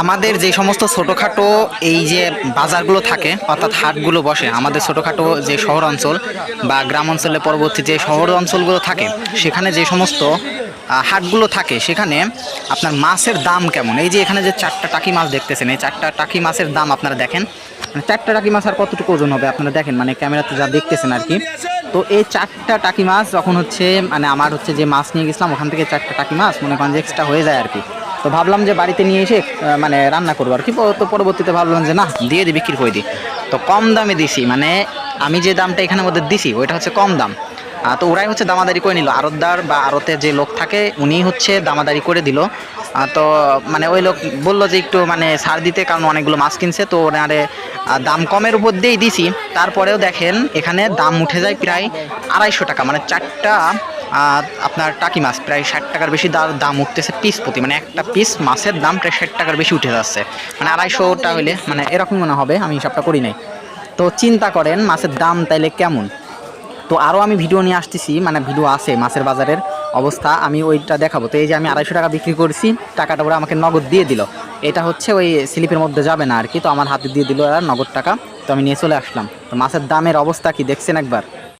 আমাদের যে সমস্ত ছোটোখাটো এই যে বাজারগুলো থাকে, অর্থাৎ হাটগুলো বসে, আমাদের ছোটোখাটো যে শহর অঞ্চল বা গ্রাম অঞ্চলে পরবর্তী যে শহর অঞ্চলগুলো থাকে, সেখানে যে সমস্ত হাটগুলো থাকে, সেখানে আপনার মাছের দাম কেমন? এই যে এখানে যে চারটা টাকি মাছ দেখতেছেন, এই চারটা টাকি মাছের দাম আপনারা দেখেন। মানে চারটা টাকি মাছ আর কতটুকু ওজন হবে আপনারা দেখেন মানে ক্যামেরাতে যা দেখতেছেন আর কি। তো এই চারটা টাকি মাছ যখন হচ্ছে মানে আমার হচ্ছে যে মাছ নিয়ে গেছিলাম, ওখান থেকে চারটা টাকি মাছ মনে করেন যে এক্সট্রা হয়ে যায় আর কি। তো ভাবলাম যে বাড়িতে নিয়ে এসে মানে রান্না করব আর কি। তো পরবর্তীতে ভাবলাম যে না, দিয়ে দিই বিক্রি করে দিই তো কম দামে দিছি মানে আমি যে দামটা এখানের মধ্যে দিছি, ওইটা হচ্ছে কম দাম। তো ওরাই হচ্ছে দামাদারি করে নিল। আড়তদার বা আড়তে যে লোক থাকে, উনি হচ্ছে দামাদারি করে দিল। তো মানে ওই লোক বলল যে একটু মানে সার দিতে, কারণ অনেকগুলো মাছ কিনছে। তো ওনারে দাম কমের উপর দিয়েই দিছি। তারপরেও দেখেন, এখানে দাম উঠে যায় প্রায় আড়াইশো টাকা মানে চারটা আপনার টাকি মাছ প্রায় ষাট টাকার বেশি দা- দাম উঠতেছে পিস প্রতি। মানে একটা পিস মাছের দাম প্রায় ষাট টাকার বেশি উঠে যাচ্ছে। মানে আড়াইশোটা হইলে মানে এরকম মনে হবে, আমি হিসাবটা করি নাই। তো চিন্তা করেন মাছের দাম তাইলে কেমন? তো আরও আমি ভিডিও নিয়ে আসতেছি মানে ভিডিও আছে মাছের বাজারের অবস্থা, আমি ওইটা দেখাবো। তো এই যে আমি আড়াইশো টাকা বিক্রি করছি, টাকাটা ওরা আমাকে নগদ দিয়ে দিল। এটা হচ্ছে ওই স্লিপের মধ্যে যাবে না আর কি, তো আমার হাতে দিয়ে দিল ওরা নগদ টাকা। তো আমি নিয়ে চলে আসলাম। তো মাছের দামের অবস্থা কি দেখছেন একবার?